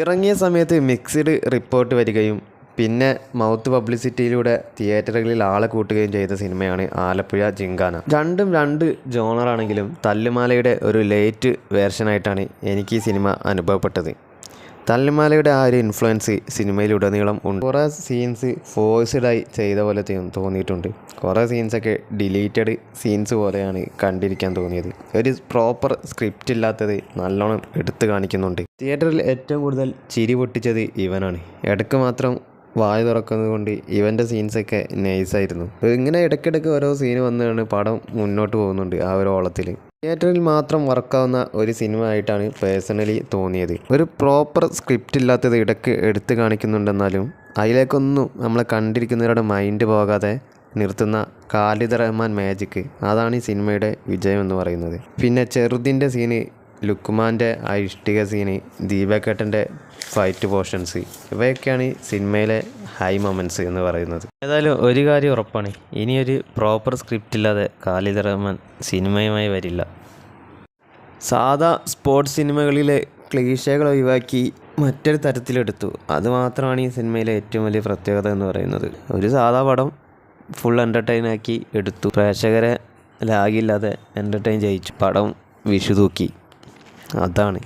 ഇറങ്ങിയ സമയത്ത് മിക്സിഡ് റിപ്പോർട്ട് വരികയും പിന്നെ മൗത്ത് പബ്ലിസിറ്റിയിലൂടെ തിയേറ്ററുകളിൽ ആളെ കൂട്ടുകയും ചെയ്ത സിനിമയാണ് ആലപ്പുഴ ജിങ്കാന. രണ്ടും രണ്ട് ജോണറാണെങ്കിലും തല്ലുമാലയുടെ ഒരു ലേറ്റ് വേർഷനായിട്ടാണ് എനിക്ക് ഈ സിനിമ അനുഭവപ്പെട്ടത്. തല്ലുമാലയുടെ ആ ഒരു ഇൻഫ്ലുവൻസ് സിനിമയിലുടനീളം ഉണ്ട്. കുറേ സീൻസ് ഫോഴ്സ്ഡായി ചെയ്ത പോലെ തോന്നിയിട്ടുണ്ട്. കുറേ സീൻസൊക്കെ ഡിലീറ്റഡ് സീൻസ് പോലെയാണ് കണ്ടിരിക്കാൻ തോന്നിയത്. ഒരു പ്രോപ്പർ സ്ക്രിപ്റ്റ് ഇല്ലാത്തത് നല്ലോണം എടുത്തു കാണിക്കുന്നുണ്ട്. തിയേറ്ററിൽ ഏറ്റവും കൂടുതൽ ചിരി പൊട്ടിച്ചത് ഇവനാണ്. ഇടയ്ക്ക് മാത്രം വായ തുറക്കുന്നത് കൊണ്ട് ഇവന്റെ സീൻസൊക്കെ നൈസായിരുന്നു ഇങ്ങനെ ഇടയ്ക്കിടയ്ക്ക് ഓരോ സീന് വന്നാണ് പടം മുന്നോട്ട് പോകുന്നുണ്ട് ആ ഒരു ഓളത്തിൽ തിയേറ്ററിൽ മാത്രം വർക്കാവുന്ന ഒരു സിനിമ ആയിട്ടാണ് പേഴ്സണലി തോന്നിയത്. ഒരു പ്രോപ്പർ സ്ക്രിപ്റ്റ് ഇല്ലാത്തത് ഇടയ്ക്ക് എടുത്തു കാണിക്കുന്നുണ്ടെന്നാലും അതിലേക്കൊന്നും നമ്മളെ കണ്ടിരിക്കുന്നവരുടെ മൈൻഡ് പോകാതെ നിർത്തുന്ന ഖാലിദ് റഹ്മാൻ മാജിക് അതാണ് ഈ സിനിമയുടെ വിജയം എന്ന് പറയുന്നത്. പിന്നെ ചെറുതിന്റെ സീന് ലുക്മാന്റെ ആ ഇഷ്ടിക സീന് ദീപക്കേട്ടന്റെ ഫൈറ്റ് പോർഷൻസ് ഇവയൊക്കെയാണ് സിനിമയിലെ ഹൈ മൊമെന്റ്സ് എന്ന് പറയുന്നത്. ഏതായാലും ഒരു കാര്യം ഉറപ്പാണ് ഇനിയൊരു പ്രോപ്പർ സ്ക്രിപ്റ്റ് ഇല്ലാതെ ഖാലിദ് റഹ്മാൻ സിനിമയുമായി വരില്ല. സാധാ സ്പോർട്സ് സിനിമകളിലെ ക്ലീശകൾ ഒഴിവാക്കി മറ്റൊരു തരത്തിലെടുത്തു. അതുമാത്രമാണ് ഈ സിനിമയിലെ ഏറ്റവും വലിയ പ്രത്യേകത എന്ന് പറയുന്നത്. ഒരു സാധാ പടം ഫുൾ എന്റർടൈൻ ആക്കി എടുത്തു. പ്രേക്ഷകരെ ലാഗില്ലാതെ എന്റർടൈൻ ചെയ്യിച്ചു. പടം വിഷു തൂക്കി അതാണ്.